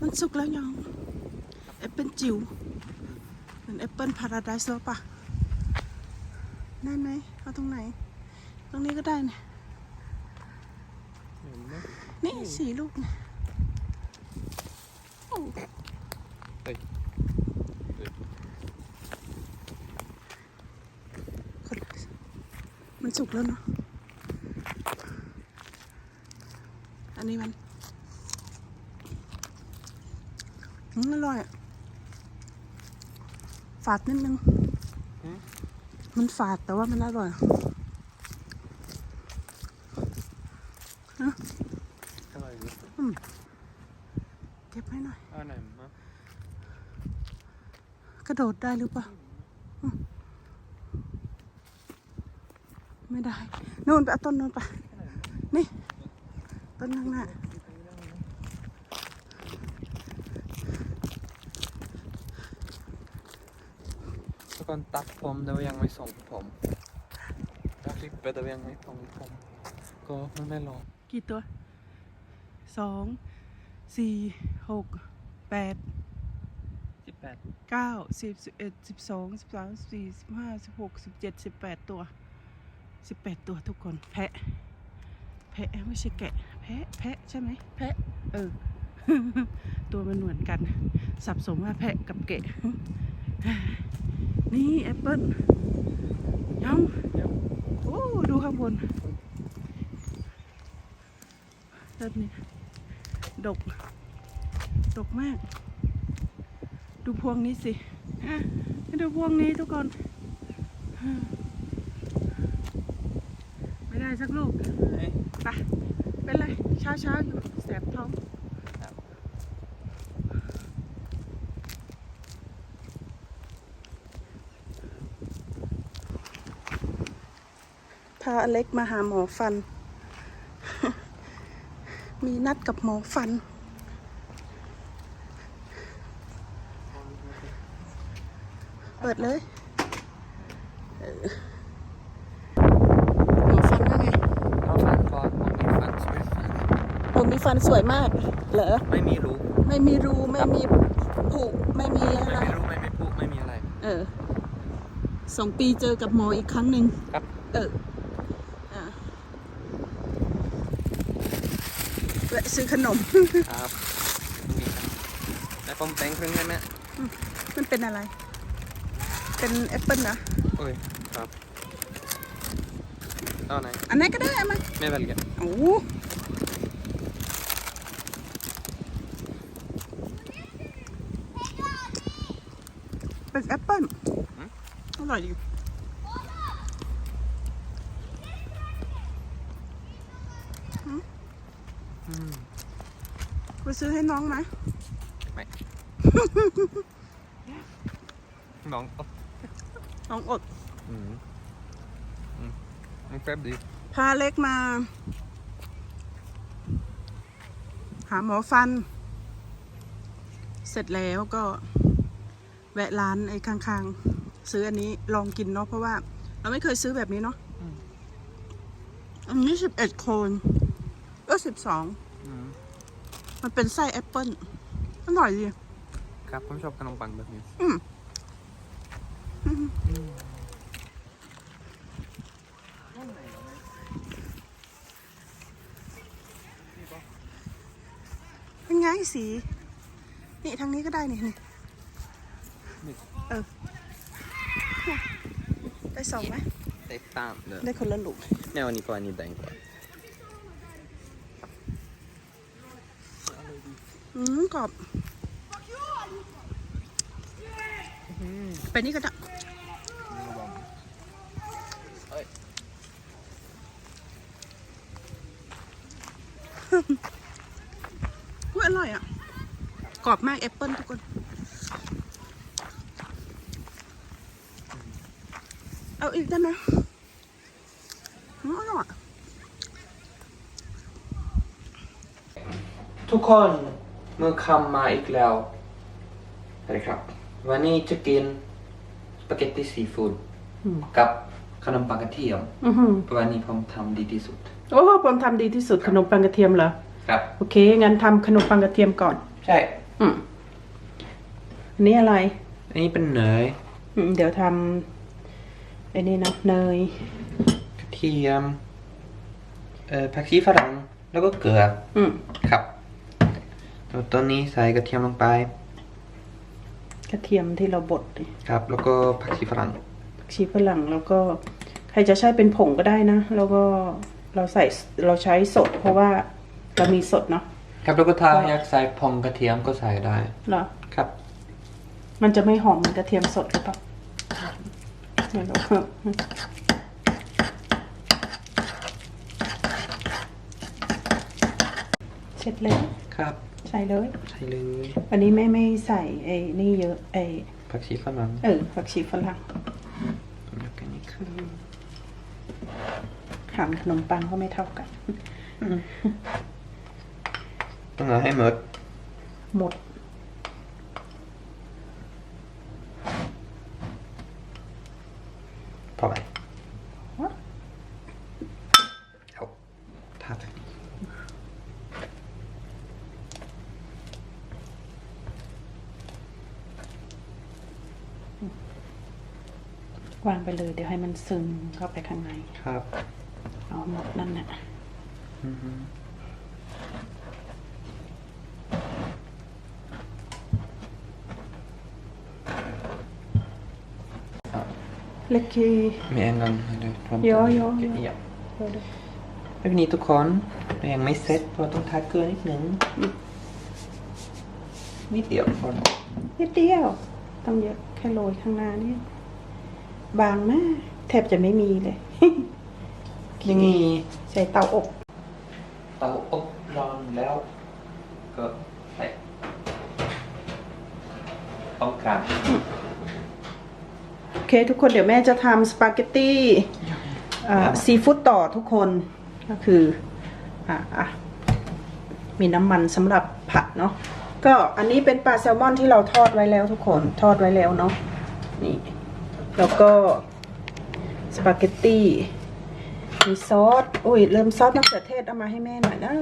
มันสุกแล้วยังแอปเปิลจิ๋วเหมือนแอปเปิลพาราไดซ์แล้วปะได้ไหมเอาตรงไหน ตรงนี้ก็ได้นะนี่สี่ลูกนะโอ้เฮ้ยคนละมันสุกแล้วเนาะอันนี้มันอืมอร่อยอะ ฝาดนิดนึงหืมมันฝาดแต่ว่ามันอร่อยอร่อยดีเก็บให้หน่อยเอาไหนมากระโดดได้หรือเปล่าอืมไม่ได้นู่นไปเอาต้นนู่นไป นี่ ต้นข้างหน้า คนตัดผมแต่ว่ายังไม่ส่งผมตัดคลิปไปแต่ว่ายังไม่ส่งผม ก็ไม่ไม่รอกี่ตัวสองสี่หกแปดสิบแปดเก้าสิบสิบเอ็ดสิบสองสิบสามสิบสี่สิบห้าสิบหกสิบเจ็ดสิบแปดตัวสิบแปดตัวทุกคนแพะ แพะไม่ใช่แกะ แพะ แพะใช่ไหมแพะ เออ ตัวมันเหมือนกัน สับสนว่าแพะกับแกะ นี่แอปเปิ้ลยังโอ้ดูข้างบนต้นนี้ดก ดกมาก ดูพวงนี้สิฮะดูพวงนี้ทุกคนฮะไม่ได้สักลูกเอ้ยไปเป็นไรเช้าเช้าๆอยู่แสบท้อง ครับ พาอเล็กมาหาหมอฟัน มีนัดกับหมอฟัน เปิดเลยเออหมอฟันว่าไงเอาฟันก่อนผมมีฟันสวยฟันผมมีฟันสวยมาก เหรอ ไม่มีรูไม่มีรูไม่มีผุไม่มีอะไม่ไรมีรูไม่มีปุไม่มีอะไร เออสองปีเจอกับหมออีกครั้งหนึ่งครับ เอออะแวะ ซื้อขนม ครับมีครับแล้วผมแต่งครึ่งได้ไหมมันเป็นอะไร เป็นแอปเปิลนะโอ้ยครับเอาไหนอันไหนก็ได้เอามาไม่เป็นไรโอ้เป็นแอปเปิลอร่อยดี ซื้อให้น้องไหมน้องน้องอด อืมอืมมันแป๊บดี พาเล็กมา หาหมอฟัน เสร็จแล้วก็ แวะร้านไอ้ข้างๆ ซื้ออันนี้ลองกินเนาะเพราะว่า เราไม่เคยซื้อแบบนี้เนาะอันนี้สิบเอ็ดโคนเออสิบสอง อืม มันเป็นไส้แอปเปิ้ลอร่อยดี ครับผมชอบขนมปังแบบนี้อืมเป็นไงสี นี่ทางนี้ก็ได้นี่นี่นี่เออเนี่ยได้สองไหม ได้ตามเลยได้คนละลูกแนวนี้ก่อนอันนี้แดงก่อน อืมกรอบไปนี่ก็ได้เอ้ยอุ้ยอร่อยอะ กรอบมากแอปเปิ้ลทุกคนเอาอีกได้ไหมอืมอร่อยทุกคน เมื่อคำมาอีกแล้วสวัสดีครับ วันนี้จะกินสปาเกตตี้ซีฟู้ดอืม กับขนมปังกระเทียมอือหือวันนี้ผมทำดีที่สุด โอ้ผมทำดีที่สุดขนมปังกระเทียมเหรอ ครับ โอเค งั้นทำขนมปังกระเทียมก่อน ใช่อืมอันนี้อะไร อันนี้เป็นเนยอืม เดี๋ยวทำไอ้นี่นะเนย กระเทียมเอ่อผักชีฝรั่งแล้วก็เกลืออืม ครับ แล้วตอนนี้ใส่กระเทียมลงไป กระเทียมที่เราบดดิครับ แล้วก็ผักชีฝรั่งชีฝรั่งแล้วก็ใครจะใช้เป็นผงก็ได้นะ แล้วก็เราใส่เราใช้สด เพราะว่าเรามีสดเนาะครับแล้วก็ถ้าอยากใส่พองกระเทียมก็ใส่ได้เหรอครับ มันจะไม่หอมเหมือนกระเทียมสดหรือเปล่าไม่รู้เสร็จแล้วครับใส่เลย ใส่เลยวันนี้แม่ไม่ใส่ไอ้นี่เยอะไอ้ผักชีฝรั่งเออผักชีฝรั่งแล้วก็นี่คือหามขนมปังก็ไม่เท่ากันต้องเอาให้หมด หมดพอไหม ฮะ เอาทาไป วาง ไปเลย เดี๋ยวให้มันซึมเข้าไปข้างใน ครับ เอาหมดนั่นแหละอือฮึเล็กคี Med en gång. Eller fram Ja, till- ja, ja. ja. แล้ววันนี้ทุกคนเรายังไม่เซ็ตเพราะต้องทาเกลือนิดนึงนิดเดียวพอ นิดเดียว ต้องเยอะแค่โรยข้างหน้านี่ บางมากแทบจะไม่มีเลย ยังมีใส่เตาอบ เตาอบร้อนแล้ว ก็ใส่ต้องการโอเคทุกคนเดี๋ยวแม่จะทำสปาเกตตี้ซีฟู้ดต่อทุกคนก็คืออะอะมีน้ำมันสำหรับผัดเนาะก็อันนี้เป็นปลาแซลมอนที่เราทอดไว้แล้วทุกคนทอดไว้แล้วเนาะนี่ แล้วก็สปาเกตตี้มีซอสอุ้ยเริ่มซอสมะเขือเทศเอามาให้แม่หน่อยนะ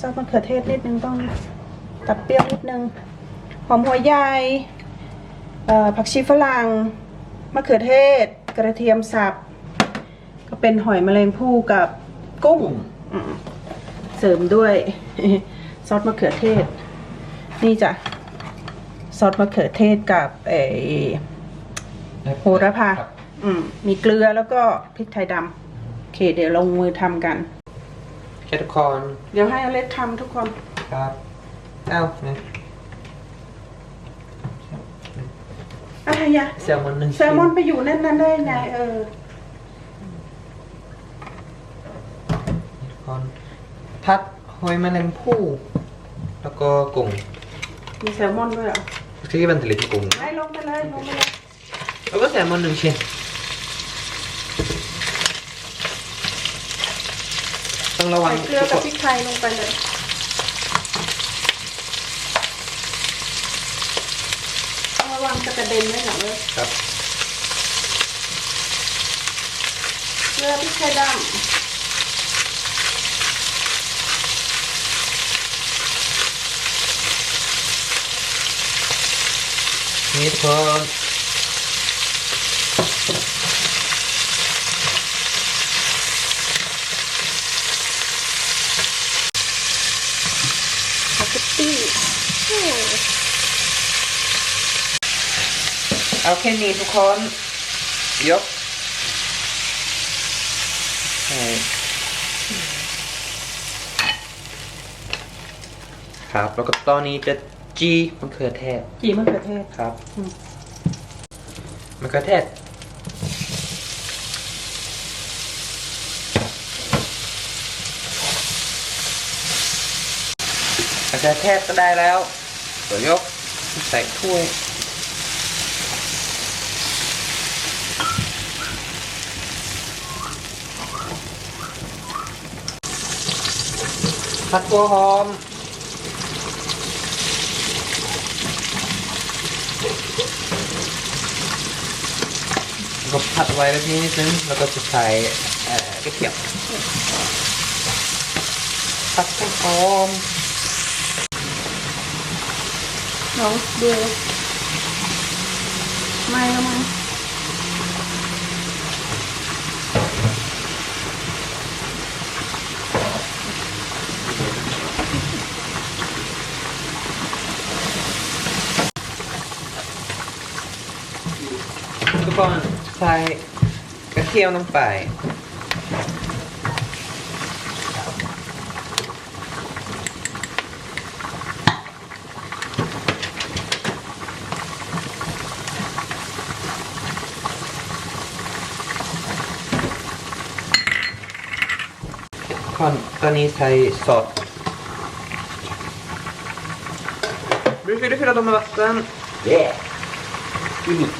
ซอสมะเขือเทศนิดนึงต้องตัดเปรี้ยวนิดนึงหอมหัวใหญ่อ่อผักชีฝรั่งมะเขือเทศ กระเทียมสับ ก็เป็นหอยแมลงภู่กับกุ้งเสริมด้วยซอสมะเขือเทศ นี่จ้ะซอสมะเขือเทศกับเออ โหระพาครับ อืม มีเกลือแล้วก็พริกไทยดำโอเค เดี๋ยวลงมือทำกัน แค่ทุกคนเดี๋ยวให้อเล็กทำทุกคน ครับเอ้าเนี่ยอะไรยะแซลมอนหนึ่งแซลมอนไปอยู่นั่นนั่นได้ไงเออทุกคนพัดหอยแมลงภู่แล้วก็กุ้งมีแซลมอนด้วยเหรอที่เป็นทะเลกุ้ง ไล่ลงไปเลยลงไปเลย แล้วก็แซลมอนหนึ่งชิ้นต้องระวังใส่เกลือกับพริกไทยลงไปเลยต้องระวังจะกระเด็นไว้หน่อยเลยครับเกลือพริกไทยดนี่ทุกคนำสปาเกตตี้ เอา แค่นี้ทุกคนยกใช่ครับ แล้วก็ตอนนี้จะจีมะเขือเทศกี่มะเขือเทศครับอืมมะเขือเทศมะเขือเทศก็ได้แล้วเดี๋ยวยกใส่ถ้วย ผัดหัวหอม ก็ผัดไว้แบบนี้นิดนึงแล้วก็จะใส่เอ่อกระเทียมผัดให้หอมน้องดูไม่ก็ไม่ กคนใส่กระเทียมลงไปคนตอนนี้ใส่ซอส Brukar du fylla dem med vatten? Yeah. Hej,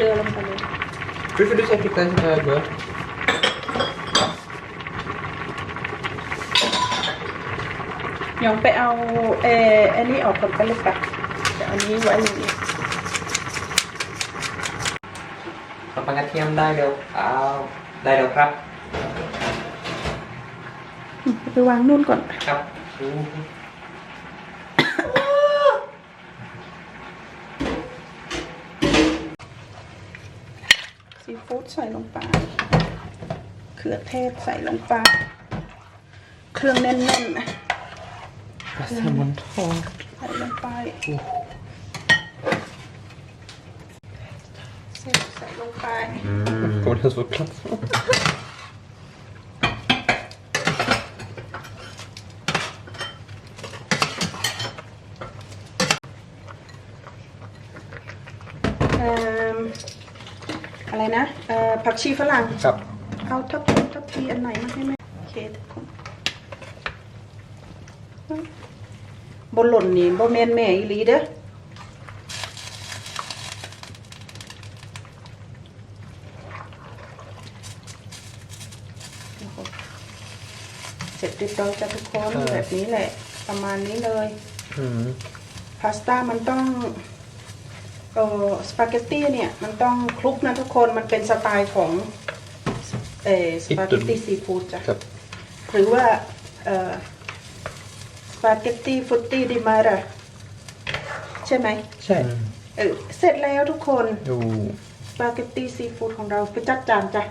ไทยกับเกลือลงไปเลย Varför du säkert den höger? ยองไปเอาเอออันนี้ออกก่อนไปเลยปะเดี๋ยวอันนี้ไว้อย่างนี้ขนมปังกระเทียมได้เร็วอ้าวได้เร็วครับ ไปวางนู่นก่อน ครับ ซีฟู้ดใส่ลงไปเขือเทศใส่ลงไป เครื่องแน่นๆนะ Salmon tart. ใส่ลงไปใส่ใส่ลงไป Kommer det ens få plats? เอิ่ม อะไรนะเอ่อผักชีฝรั่ง ครับ เอาทับทับทีอันไหนมาให้แม่โอเคทุกคนบนหล่นนี่บ่แม่นแม่อีหลีเด้อโอ้โหเสร็จเรียบร้อยจ้ะทุกคนเออแบบนี้แหละ ประมาณนี้เลย Mm. พาสต้ามันต้อง เออสปาเกตตี้เนี่ยมันต้องคลุกนะทุกคนมันเป็นสไตล์ของเออสปาเกตตี้ซีฟู้ดจ้ะครับ หรือว่าเออสปาเกตตี้ฟุตตี้ดิมาระใช่ไหมใช่เออเสร็จแล้วทุกคน Jo. สปาเกตตี้ซีฟู้ดของเราไปจัดจานจ้ะ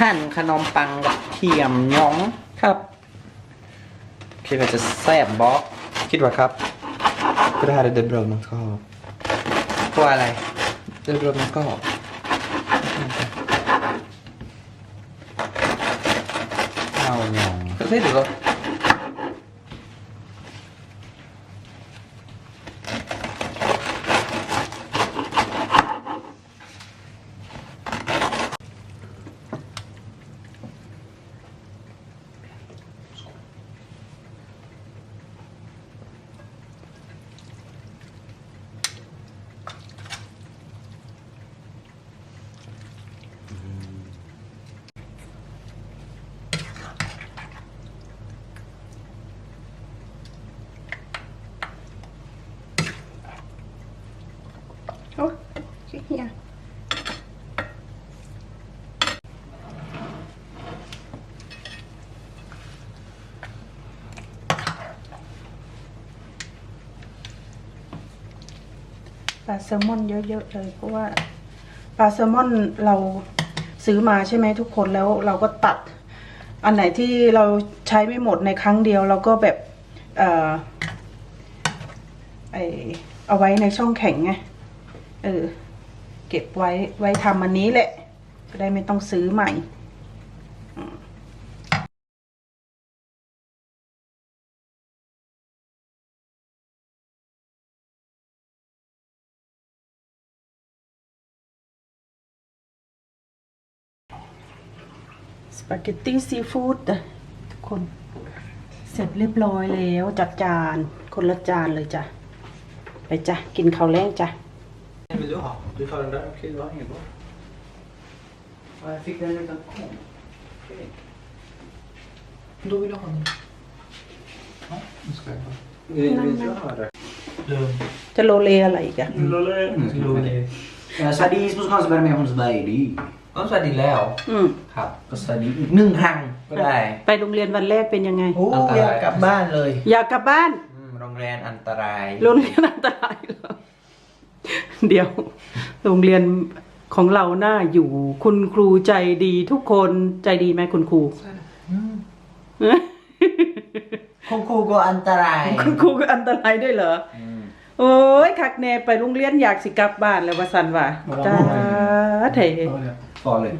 หั่นขนมปังกับเทียมย้องครับ คิดว่าจะแซ่บบอกคิดว่าครับ För det här är det bröd man ska ha. ตัวอะไร Det är bröd man ska ha. เอาหยอง Vad säger du då? โอ้ขี้ เหี้ยปลาแซลมอนเยอะ ๆ เลย เพราะว่าปลาแซลมอนเราซื้อมาใช่ไหมทุกคนแล้วเราก็ตัด อันไหนที่เราใช้ไม่หมดในครั้งเดียว เราก็แบบเออไอเอาไว้ในช่องแข็งไงเออ เก็บไว้ไว้ทำอันนี้แหละจะได้ไม่ต้องซื้อใหม่สปาเกตตี้ซีฟู้ดทุกคน เสร็จเรียบร้อยแล้วจัดจาน คนละจานเลยจ้ะ ไปจ้ะ กินข้าวแรงจ้ะ vill du ha? Du tar den där, okej det var inget bra. Ja, jag fick den utan kom. Okej. Då vill jag ha den. Ja, nu ska jag bara. Vill, vill du ha det? จะโลเลอะไรอีกอะซาดีสมุสคอนสบายไหมผมสบายดีอ๋อสวัสดีแล้ว อืมครับ ก็สวัสดีอีกหนึ่งครั้งก็ได้ ไปโรงเรียนวันแรกเป็นยังไง โอ้อยากกลับบ้านเลย อยากกลับบ้านอืมโรงเรียนอันตราย โรงเรียนอันตรายเหรอ เดี๋ยว โรงเรียนของเราน่าอยู่ คุณครูใจดีทุกคนใจดีไหมคุณครู คุณครูก็อันตราย คุณครูก็อันตรายด้วยเหรออืมโอ้ยคักแน่ไปโรงเรียนอยากสิกลับบ้านแล้วว่าสันว่าจ้าเถ Farligt.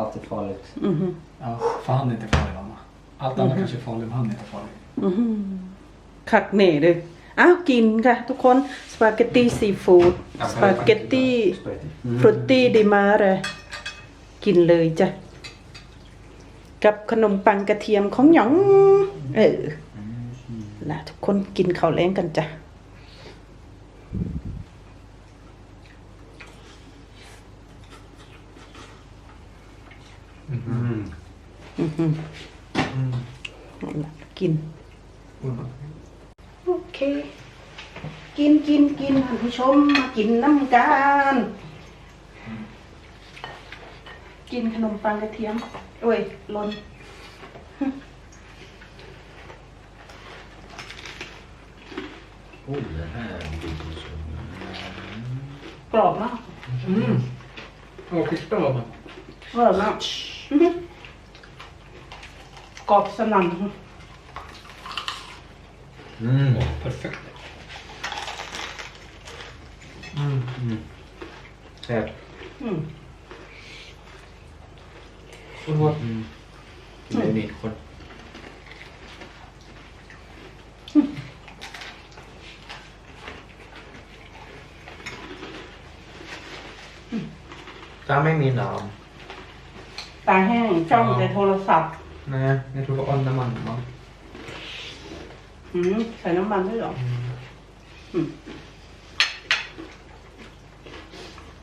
Alltid farligt. อือหือ Ja, för han är inte farlig mamma. Allt annat kanske är farligt, men han är inte farlig. อื้อหือคักแน่เลย อ้าวกินค่ะ ทุกคนสปาเกตตี้ซีฟู้ดสปาเกตตี้ฟรุตตี้ดีมาเลยกินเลยจ้ะ กับขนมปังกระเทียมของหยอง เออนะทุกคนกินข้าวแรงกันจ้ะอือหือเอาล่ะกินโอ เค กินกินกินท่านผู้ชมมากินน้ำกัน กินขนมปังกระเทียมโอ้ยหลนกรอบมาก Mm. Åh, titta vad man... อร่อยมากอื้อหือกรอบสนั่น Mm. Perfekt. Mm. Säkert. อืม Förlåt. Mm. Det är mitt skit. ถ้าไม่มีน้ตาแห้งจ้องแต่โทรศัพท์ำนะ jag tror om när man... man อืมใส่น้ำมันด้ว ยเหรอ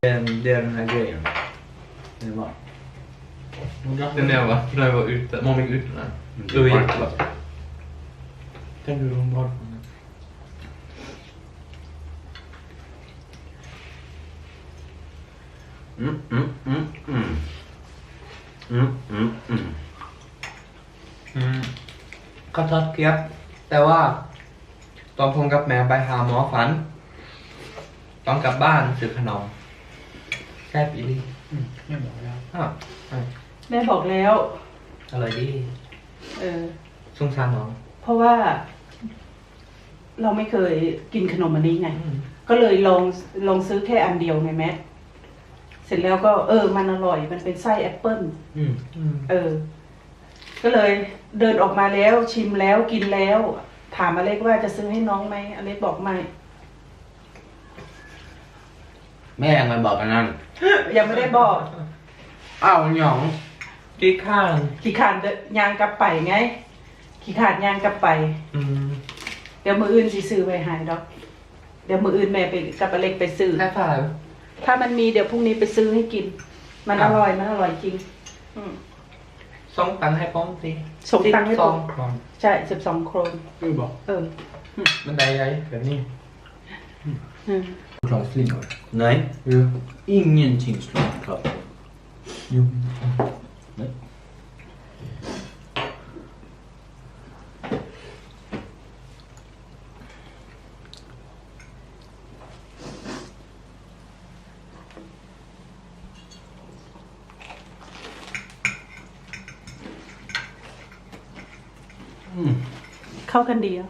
Det är, det är den här grejen. Det är bra. Den där va? När jag var ute, mamma gick ut den Mm, Då gick varmt. det bara... Den gjorde hon bra på den. Mm, mm, mm, mm. Mm, mm, mm. อืมก็ทอดเกี๊ยบ แต่ว่า ตอนผมกับแม่ไปหาหมอฝันต้องกลับบ้านซื้อขนมแซ่บอีหลี Mm, det är bra. Ja. อ้าวใช่แม่บอกแล้ว อร่อยดีเออ สงสารน้องเพราะว่า เราไม่เคยกินขนมอันนี้ไง อืมก็เลยลองลองซื้อแค่อันเดียวไงแม่เสร็จแล้วก็เออ มันอร่อย มันเป็นไส้แอปเปิ้ล Mm. อืมเออ ก็เลยเดินออกมาแล้วชิมแล้วกินแล้ว ถามอเล็กว่าจะซื้อให้น้องไหมอเล็กบอกไม่ แม่ยังไม่บอกกันนั่นยังไม่ได้บอกอ้าวหยองกี่ข้างขี่ขาดเดินยางกลับไปไงขี่ขาดยางกลับไป อืมเดี๋ยวมืออื่นสิซื้อไปใหายดอก เดี๋ยวมืออื่นแม่ไปกับอเล็กไปซื้อ แค่ฝ่าย ถ้ามันมีเดี๋ยวพรุ่งนี้ไปซื้อให้กิน มันครัอบร่อยมันอร่อยจริง อืม สองตังค์ให้ป้องสิส่งตังค์ให้สผองมครอนใช่สิบสองโครน Det är bra. เออมันได้ยัยแบบนี้อืม Choklad flingor. Nej. Jo. Ingenting slår klart. Jo. เข้ากันดีอะ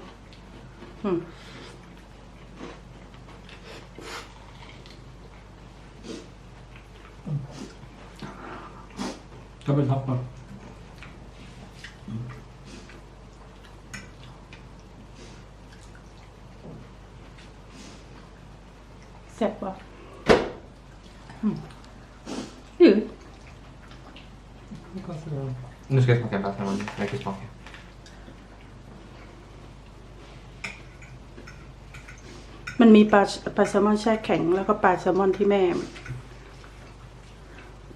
ก็เป็นท็อปก่อ แซ่บป่ะอืมอือ Nu ska jag smaka bättre än vad jag kan smaka. มันมีปลาปลาแซลมอนแช่แข็ง แล้วก็ปลาแซลมอนที่แม่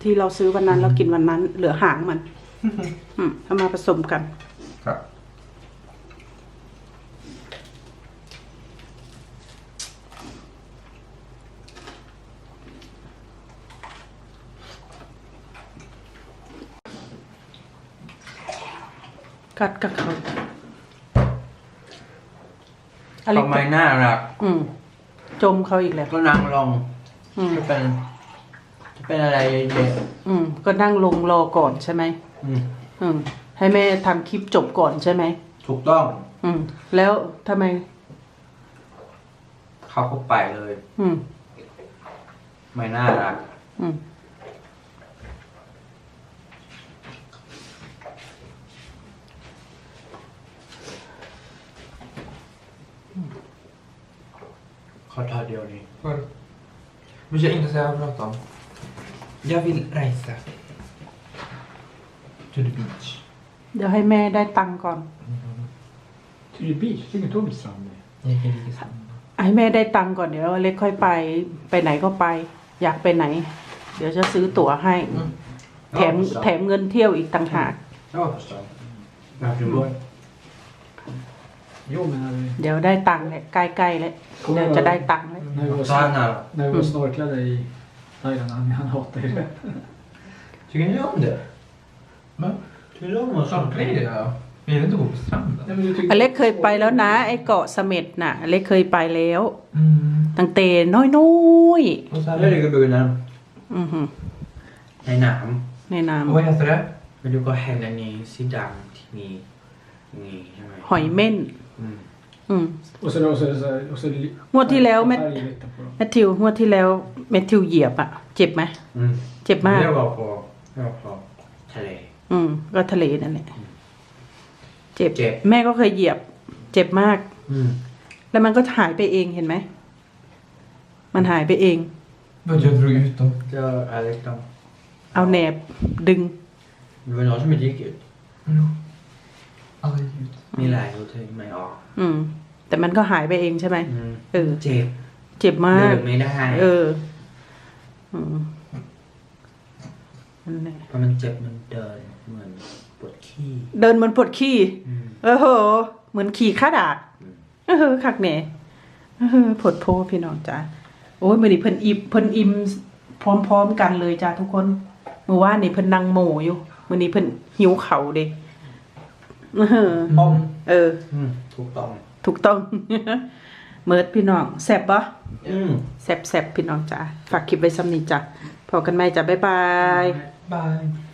ที่เราซื้อวันนั้นแล้วกินวันนั้น เหลือหางมัน อืมเอามาผสมกัน Bra. กัดกับเขาอะไรทำไมน่ารัก อืม จมเขาอีกแล้วก็นั่งลงอืมจะเป็นจะเป็นอะไรเด็กอืม ก็นั่งลงรอก่อนใช่ไหมอืมอืม ให้แม่ทำคลิปจบก่อนใช่ไหมถูกต้องอืม แล้วทำไม เขาก็ไปเลย อืม ไม่น่ารักอืม ขอโทษเดียวนี้ Men jag är intresserad av att prata om. Jag vill resa. To the beach. เดี๋ยวให้แม่ได้ตังค์ก่อน Till beach, det är ingen tom strand. Jag kan ligga samma. ให้แม่ได้ตังค์ก่อนเดี๋ยวเล็กค่อยไป ไปไหนก็ไป อยากไปไหน เดี๋ยวจะซื้อตั๋วให้แถม Ja, förstås. แถมเงินเที่ยวอีกต่างหาก Ja, förstås. Varför går Jo, men när vi, เดี๋ยวได้ตังค์เลยใกล้ๆแล้วเดี๋ยวจะได้ตังค์แล้ว när vi, var, Så här snor- nära. när vi var snorklade i Thailand, han, han hatar ju det. Tycker ni om det? Va? Tycker du om att Snorkla är det? Jag gillar inte att gå på stranden. Nej, men du tycker อเล็กเคยไปแล้วนะ ไอ้เกาะเสม็ดน่ะอเล็กเคยไปแล้ว Mm. ตั้งแต่น้อย Och så Jag här. ligger bunnen ๆอือหือในหนามในน้ Och vad heter det? ไปดูก็แห่งอันนี้สีดำที่มีนี่ใช่ไหมำหอยเม่น อืมอืม Och så, och så, är det så här, och så är det li- งวดที่แล้วแม่ färgvita på dem. แมทธิวงวดที่แล้วแมทธิวเหยียบอะเจ็บไหม อืมเจ็บมาก เรียกว่าพอเรียกว่าพอทะเล อืม ก็ทะเลนั่นแหละเจ็บเจ็บ แม่ก็เคยเหยียบ เจ็บมาก อืม แล้วมันก็หายไปเองเห็นไหม มันหายไปเอง Vad jag drog ut dem. ก็อะไรต้องเอาแหนบดึง det var någon som inte gick ut Jo. Alla gick ut. มีหลายรูที่ไม่ออก อืม แต่มันก็หายไปเองใช่ไหมอืมเออ เจ็บเจ็บมาเดิก นไม่ได้เอออืมนั่นแหละเพราะมันเจ็บมันเดินเหมือนปวดขี้เดินเหมันปวดขี้ อืม เออโห เหมือนขี่ข้าดาดอืม เออคักแหน่เออผดโพพี่น้องจ้าโอ้ยมื้อนี้เพิ่นอิมเพิ่นอิมพร้อมๆกันเลยจ้าทุกคน เมื่อวานนี่เพิ่นนั่งโมอยู่มื้อนี้เพิ่นหิวเข่าวเด้เออ Mm. เออ อืมถูกต้องถูกต้อง เมิดพี่น้องแซ่บปะอืมแซ่บแซ่บพี่น้องจ้าฝากคลิปไว้ซ้ำนี้จ้ะพอกันไหมจ้ะบ๊ายบาย Bye.